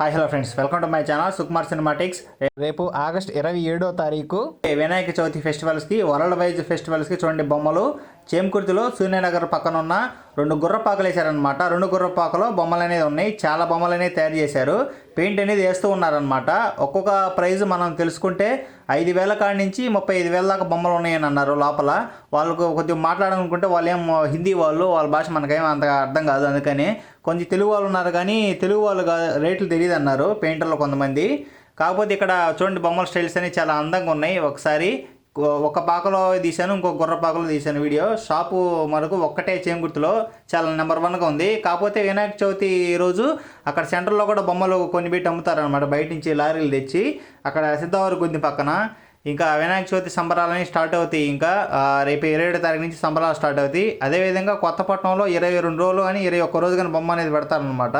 Hi hello friends welcome to my channel Sukumar cinematics రేపు August ఇరవై ఏడో తారీఖు వినాయక చవితి ఫెస్టివల్స్కి వరల్డ్ వైజ్ ఫెస్టివల్స్కి చూడండి బొమ్మలు. చేమకుర్తిలో సూర్యనగర్ పక్కన ఉన్న రెండు గుర్రపాకలు వేశారనమాట రెండు గుర్రపాకలో బొమ్మలు అనేది ఉన్నాయి. చాలా బొమ్మలు అనేది తయారు చేశారు. పెయింట్ అనేది వేస్తూ ఉన్నారనమాట ఒక్కొక్క ప్రైజ్ మనం తెలుసుకుంటే ఐదు వేల కాడి నుంచి ముప్పై ఐదు వేల దాకా బొమ్మలు ఉన్నాయని అన్నారు లోపల. వాళ్ళకు కొద్దిగా మాట్లాడాలనుకుంటే వాళ్ళు ఏం హిందీ వాళ్ళు వాళ్ళ భాష మనకేం అంత అర్థం కాదు. అందుకని కొంచెం తెలుగు వాళ్ళు ఉన్నారు కానీ తెలుగు వాళ్ళు రేట్లు తెలియదు అన్నారు పెయింటర్లు కొంతమంది. కాకపోతే ఇక్కడ చూడండి బొమ్మల స్టైల్స్ అనేవి చాలా అందంగా ఉన్నాయి. ఒకసారి ఒక- పాకలో తీశాను ఇంకో గుర్ర పాకలో తీశాను వీడియో. షాపు మనకు ఒక్కటే చేంగుర్తిలో చాలా నెంబర్ వన్గా ఉంది. కాకపోతే వినాయక చవితి రోజు అక్కడ సెంటర్లో కూడా బొమ్మలు కొన్ని పెట్టి అమ్ముతారనమాట బయట నుంచి లారీలు తెచ్చి అక్కడ సిద్ధవరి గుంది పక్కన. ఇంకా వినాయక చవితి సంబరాలని స్టార్ట్ అవుతాయి ఇంకా. రేపు ఇరవై ఏడో తారీఖు నుంచి సంబరాలు స్టార్ట్ అవుతాయి. అదేవిధంగా కొత్తపట్నంలో ఇరవై రెండు రోజులు అని ఇరవై ఒక్క రోజు కానీ బొమ్మ అనేది పెడతారనమాట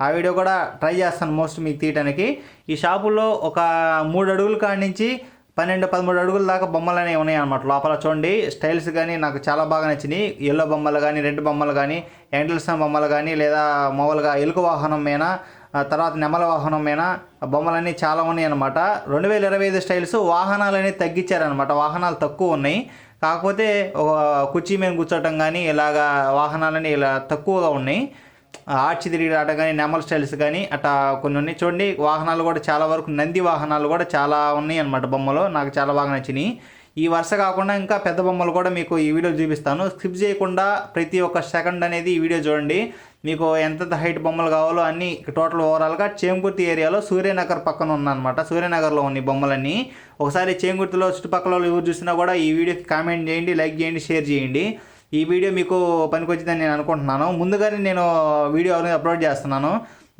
ఆ వీడియో కూడా ట్రై చేస్తాను మోస్ట్ మీకు తీయడానికి ఈ షాపులో ఒక మూడు అడుగుల కాడి నుంచి పన్నెండు పదమూడు అడుగుల దాకా బొమ్మలు అనేవి ఉన్నాయి అనమాట లోపల చూడండి స్టైల్స్ కానీ నాకు చాలా బాగా నచ్చినాయి. ఎల్లో బొమ్మలు కానీ రెడ్ బొమ్మలు కానీ ఎండల్సన్ బొమ్మలు కానీ లేదా మామూలుగా ఎలుక వాహనం మీద తర్వాత నెమల వాహనం మీద బొమ్మలన్నీ చాలా ఉన్నాయి అనమాట రెండు వేల ఇరవై ఐదు స్టైల్స్ వాహనాలన్నీ తగ్గించారనమాట వాహనాలు తక్కువ ఉన్నాయి. కాకపోతే ఒక కుర్చీ మీద కూర్చోవటం కానీ ఇలాగా వాహనాలని ఇలా తక్కువగా ఉన్నాయి. ఆర్చి తిరిగి ఆట కానీ నెమల్ స్టైల్స్ కానీ అట్లా కొన్ని ఉన్నాయి. చూడండి వాహనాలు కూడా చాలా వరకు నంది వాహనాలు కూడా చాలా ఉన్నాయి అనమాట బొమ్మలు. నాకు చాలా బాగా నచ్చినాయి. ఈ వరుస కాకుండా ఇంకా పెద్ద బొమ్మలు కూడా మీకు ఈ వీడియో చూపిస్తాను. స్కిప్ చేయకుండా ప్రతి ఒక్క సెకండ్ అనేది ఈ వీడియో చూడండి. మీకు ఎంతెంత హైట్ బొమ్మలు కావాలో అన్ని టోటల్ ఓవరాల్గా చేంకుర్తి ఏరియాలో సూర్యనగర్ పక్కన ఉందన్నమాట. సూర్యనగర్లో ఉన్నాయి బొమ్మలన్నీ. ఒకసారి చేంకుర్తిలో చుట్టుపక్కల ఎవరు చూసినా కూడా ఈ వీడియోకి కామెంట్ చేయండి లైక్ చేయండి షేర్ చేయండి. ఈ వీడియో మీకు పనికొచ్చిందని నేను అనుకుంటున్నాను. ముందుగానే నేను వీడియో అనేది అప్లోడ్ చేస్తున్నాను.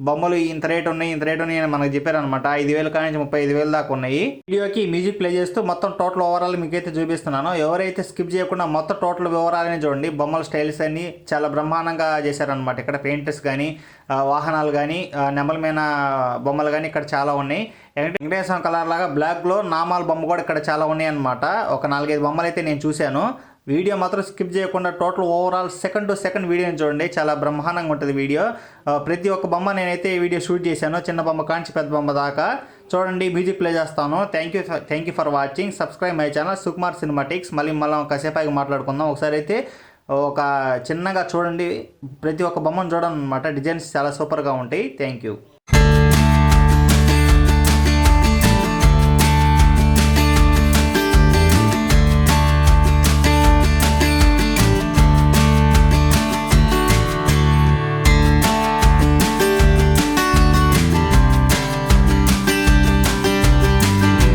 బొమ్మలు ఇంత రేట్ ఉన్నాయి ఇంత రేట్ ఉన్నాయి అని మనకు చెప్పారనమాట ఐదు వేల కాడి నుంచి ముప్పై ఐదు వేల దాకా ఉన్నాయి. వీడియోకి మ్యూజిక్ ప్లే చేస్తూ మొత్తం టోటల్ ఓవరాల్ మీకైతే చూపిస్తున్నాను. ఎవరైతే స్కిప్ చేయకుండా మొత్తం టోటల్ వివరాలని చూడండి. బొమ్మల స్టైల్స్ అన్ని చాలా బ్రహ్మాండంగా చేశారనమాట ఇక్కడ పెయింటర్స్ కానీ వాహనాలు కానీ నెమలమైన నెమల మీద బొమ్మలు కానీ ఇక్కడ చాలా ఉన్నాయి. వెంకటేశ్వరం కలర్ లాగా బ్లాక్లో నామాల బొమ్మ కూడా ఇక్కడ చాలా ఉన్నాయి అనమాట ఒక నాలుగైదు బొమ్మలు అయితే నేను చూశాను. వీడియో మాత్రం స్కిప్ చేయకుండా total overall second to second వీడియోని చూడండి. చాలా బ్రహ్మాండంగా ఉంటుంది వీడియో. ప్రతి ఒక్క బొమ్మ నేనైతే ఈ వీడియో షూట్ చేశాను. చిన్న బొమ్మ కాంచి పెద్ద బొమ్మ దాకా. చూడండి మ్యూజిక్ ప్లే చేస్తాను. Thank you thank you for watching subscribe my channel Sukumar cinematics మళ్ళీ మళ్ళీ కాసేపు మాట్లాడుకుందాం. ఒకసారి అయితే ఒక చిన్నగా చూడండి. ప్రతి ఒక్క బొమ్మను చూడండి అనమాట డిజైన్స్ చాలా సూపర్గా ఉంటాయి. థ్యాంక్ యూ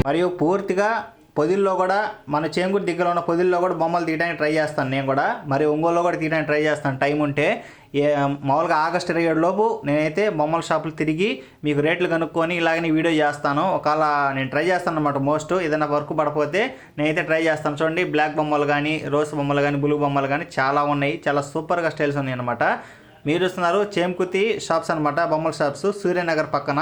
మరియు పూర్తిగా పొదిల్లో కూడా మన చేంగుడి దగ్గర ఉన్న పొదిల్లో కూడా బొమ్మలు తీయడానికి ట్రై చేస్తాను నేను కూడా. మరి ఒంగోలులో కూడా తీయడానికి ట్రై చేస్తాను. టైం ఉంటే ఏ మామూలుగా ఆగస్ట్ ఇరవై ఏడు లోపు నేనైతే బొమ్మల షాపులు తిరిగి మీకు రేట్లు కనుక్కొని ఇలాగనే వీడియో చేస్తాను. ఒకవేళ నేను ట్రై చేస్తాను అనమాట మోస్ట్. ఏదైనా వర్క్ పడపోతే నేనైతే ట్రై చేస్తాను. చూడండి బ్లాక్ బొమ్మలు కానీ రోస్ బొమ్మలు కానీ బ్లూ బొమ్మలు కానీ చాలా ఉన్నాయి. చాలా సూపర్గా స్టైల్స్ ఉన్నాయి అనమాట మీరు చూస్తున్నారు చేంకుతి షాప్స్ అనమాట బొమ్మల షాప్స్. సూర్యనగర్ పక్కన.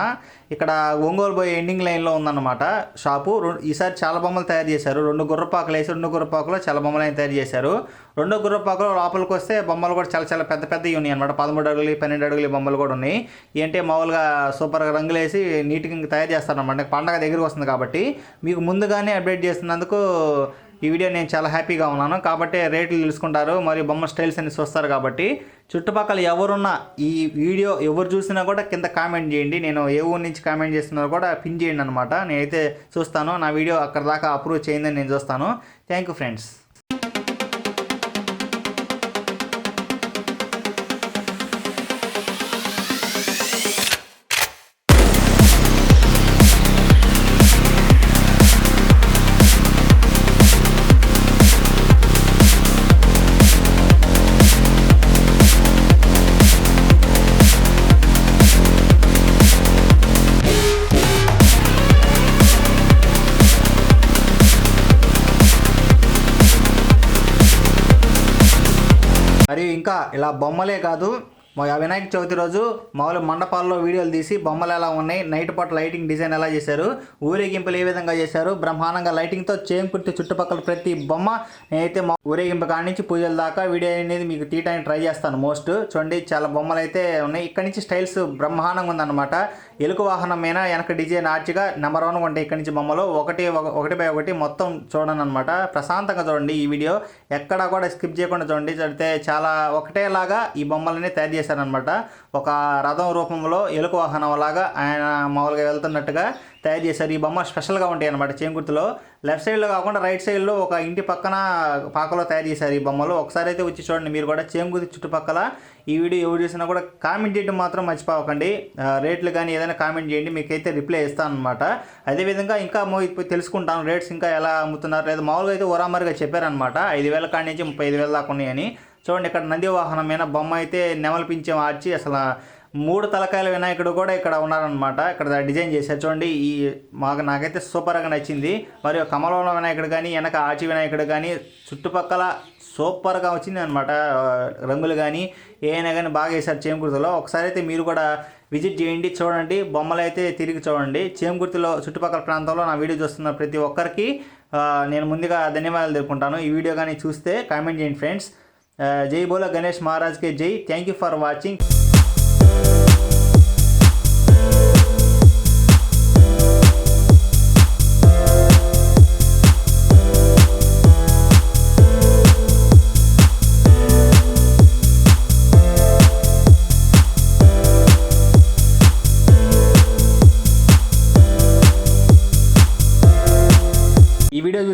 ఇక్కడ ఒంగోలు పోయే ఎండింగ్ లైన్లో ఉందన్నమాట షాపు. ఈసారి చాలా బొమ్మలు తయారు చేశారు. రెండు గుర్రపాకలు వేసి రెండు గుర్రపాకులో చాలా బొమ్మలు అయితే తయారు చేశారు. రెండు గుర్రపాకులు లోపలికి వస్తే బొమ్మలు కూడా చాలా చాలా పెద్ద పెద్దవి ఉన్నాయి అనమాట పదమూడు అడుగులు పన్నెండు అడుగులు బొమ్మలు కూడా ఉన్నాయి. ఏంటంటే మామూలుగా సూపర్గా రంగులు వేసి నీట్గా ఇంకా తయారు చేస్తారన్నమాట. పండగ దగ్గరికి వస్తుంది కాబట్టి. మీకు ముందుగానే అప్డేట్ చేస్తున్నందుకు ఈ వీడియో నేను చాలా హ్యాపీగా ఉన్నాను. కాబట్టి రేట్లు తెలుసుకుంటారు మరియు బొమ్మ స్టైల్స్ అన్ని చూస్తారు కాబట్టి. చుట్టుపక్కల ఎవరున్నా ఈ వీడియో ఎవరు చూసినా కూడా కింద కామెంట్ చేయండి. నేను ఏ ఊరు నుంచి కామెంట్ చేస్తున్నారో కూడా పిన్ చేయండి అనమాట నేనైతే చూస్తాను నా వీడియో అక్కడ దాకా అప్రూవ్ చేయిందని నేను చూస్తాను. Thank you friends. ఇలా బొమ్మలే కాదు వినాయక చవితి రోజు మామూలు మండపాల్లో వీడియోలు తీసి బొమ్మలు ఎలా ఉన్నాయి నైట్ పాటు లైటింగ్ డిజైన్ ఎలా చేశారు ఊరేగింపులు ఏ విధంగా చేశారు బ్రహ్మాండంగా లైటింగ్తో చేంకుర్తి చుట్టుపక్కల ప్రతి బొమ్మ నేనైతే మా ఊరేగింపు కాడి నుంచి పూజల దాకా వీడియో అనేది మీకు తీయడానికి ట్రై చేస్తాను మోస్ట్ చూడండి చాలా బొమ్మలు అయితే ఉన్నాయి. ఇక్కడ నుంచి స్టైల్స్ బ్రహ్మాండంగా ఉందన్నమాట. ఎలుక వాహనం మీద వెనక డిజైన్ ఆర్చిగా నెంబర్ వన్ ఉంటాయి ఇక్కడ నుంచి బొమ్మలు. ఒకటి ఒక- ఒకటి బై ఒకటి మొత్తం చూడండి అనమాట ప్రశాంతంగా చూడండి ఈ వీడియో. ఎక్కడా కూడా స్కిప్ చేయకుండా చూడండి. చూడితే చాలా ఒకటేలాగా ఈ బొమ్మలని తయారు చేశారనమాట ఒక రథం రూపంలో ఎలుక వాహనం లాగా ఆయన మామూలుగా వెళ్తున్నట్టుగా తయారు చేశారు. ఈ బొమ్మ స్పెషల్గా ఉంటాయి అనమాట చేంకుర్తిలో. లెఫ్ట్ సైడ్లో కాకుండా రైట్ సైడ్లో ఒక ఇంటి పక్కన పాకలో తయారు చేశారు ఈ బొమ్మలు. ఒకసారి అయితే వచ్చి చూడండి మీరు కూడా చేంకుర్తి చుట్టుపక్కల ఈ వీడియో ఎవరు చూసినా కూడా కామెంట్ చేయడం మాత్రం మర్చిపోకండి. రేట్లు కానీ ఏదైనా కామెంట్ చేయండి మీకైతే రిప్లై ఇస్తాను అనమాట అదేవిధంగా ఇంకా తెలుసుకుంటాను రేట్స్ ఇంకా ఎలా అమ్ముతున్నారు లేదా మామూలుగా అయితే ఓరామరిగా చెప్పారనమాట ఐదు వేల కాడి నుంచి ముప్పై ఐదు వేల దాకా ఉన్నాయని. చూడండి ఇక్కడ నంది వాహనం బొమ్మ అయితే నెమలి మార్చి అసలు మూడు తలకాయల వినాయకుడు కూడా ఇక్కడ ఉన్నారనమాట ఇక్కడ డిజైన్ చేశారు. చూడండి ఈ మాకు నాకైతే సూపర్గా నచ్చింది. మరియు కమలంలో వినాయకుడు కానీ వెనక ఆచి వినాయకుడు కానీ చుట్టుపక్కల సూపర్గా వచ్చింది అనమాట రంగులు కానీ ఏమైనా కానీ బాగా వేశారు చేమకుర్తిలో. ఒకసారి అయితే మీరు కూడా విజిట్ చేయండి చూడండి. బొమ్మలు అయితే తిరిగి చూడండి. చేమకుర్తిలో చుట్టుపక్కల ప్రాంతంలో నా వీడియో చూస్తున్న ప్రతి ఒక్కరికి నేను ముందుగా ధన్యవాదాలు తెలుపుకుంటాను. ఈ వీడియో కానీ చూస్తే కామెంట్ చేయండి ఫ్రెండ్స్. ఆ, జై బోలో గణేష్ మహారాజ్కి జై థ్యాంక్ యూ ఫర్ వాచింగ్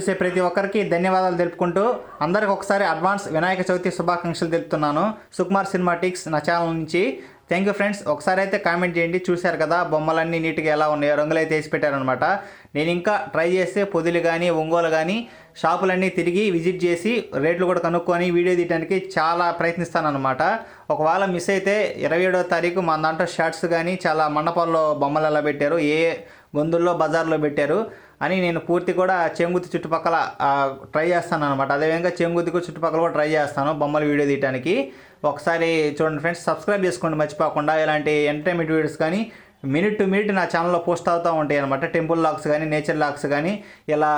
చూసే ప్రతి ఒక్కరికి ధన్యవాదాలు తెలుపుకుంటూ అందరికి ఒకసారి అడ్వాన్స్ వినాయక చవితి శుభాకాంక్షలు తెలుపుతున్నాను. సుకుమార్ సినిమాటిక్స్ నా ఛానల్ నుంచి. థ్యాంక్ యూ ఫ్రెండ్స్ ఒకసారి అయితే కామెంట్ చేయండి. చూశారు కదా బొమ్మలన్నీ నీట్గా ఎలా ఉన్నాయో రంగులు అయితే వేసి పెట్టారనమాట నేను ఇంకా ట్రై చేస్తే పొదిలు కానీ ఒంగోలు కానీ షాపులన్నీ తిరిగి విజిట్ చేసి రేట్లు కూడా కనుక్కొని వీడియో తీయడానికి చాలా ప్రయత్నిస్తానమాట ఒకవేళ మిస్ అయితే ఇరవై ఏడో తారీఖు మా దాంట్లో షర్ట్స్ కానీ చాలా మండపాల్లో బొమ్మలు ఎలా పెట్టారు ఏ గొంతుల్లో బజార్లో పెట్టారు అని నేను పూర్తి కూడా చెంగుతి చుట్టుపక్కల ట్రై చేస్తాను అనమాట అదేవిధంగా చెంగుతికి చుట్టుపక్కల కూడా ట్రై చేస్తాను బొమ్మల వీడియో తీయడానికి ఒకసారి చూడండి ఫ్రెండ్స్ సబ్స్క్రైబ్ చేసుకోండి మర్చిపోకుండా ఇలాంటి ఎంటర్టైన్మెంట్ వీడియోస్ కానీ మినిట్ టు మినిట్ నా ఛానల్లో పోస్ట్ అవుతూ ఉంటాయి అనమాట టెంపుల్ లాక్స్ కానీ నేచర్ లాక్స్ కానీ ఇలా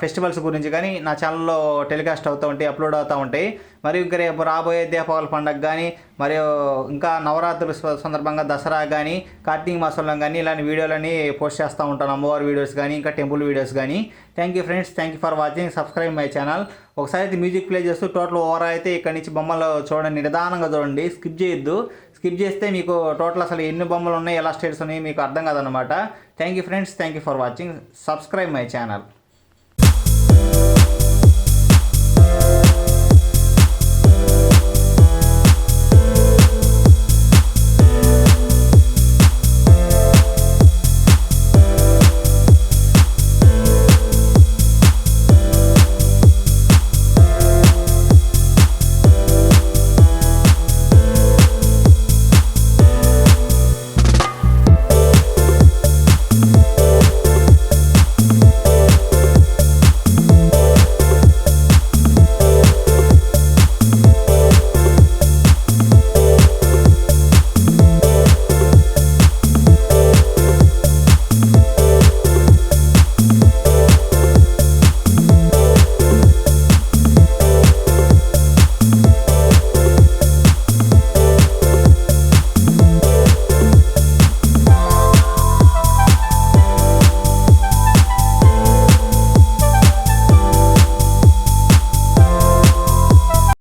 ఫెస్టివల్స్ గురించి కానీ నా ఛానల్లో టెలికాస్ట్ అవుతూ ఉంటాయి అప్లోడ్ అవుతూ ఉంటాయి. మరియు ఇంకా రేపు రాబోయే దీపావళి పండుగ కానీ మరియు ఇంకా నవరాత్రుల స- సందర్భంగా దసరా కానీ కార్తీక మాసంలో కానీ ఇలాంటి వీడియోలని పోస్ట్ చేస్తూ ఉంటాను. అమ్మవారి వీడియోస్ కానీ ఇంకా టెంపుల్ వీడియోస్ కానీ thank you friends thank you for watching subscribe my channel ఒకసారి అయితే మ్యూజిక్ ప్లే చేస్తూ టోటల్ ఓవర్ అయితే ఇక్కడ నుంచి బొమ్మలు చూడండి. నిదానంగా చూడండి. స్కిప్ చేయొద్దు. స్కిప్ చేస్తే మీకు టోటల్ అసలు ఎన్ని బొమ్మలు ఉన్నాయి ఎలా స్టేట్స్ ఉన్నాయి మీకు అర్థం కాదనమాట thank you friends thank you for watching subscribe my channel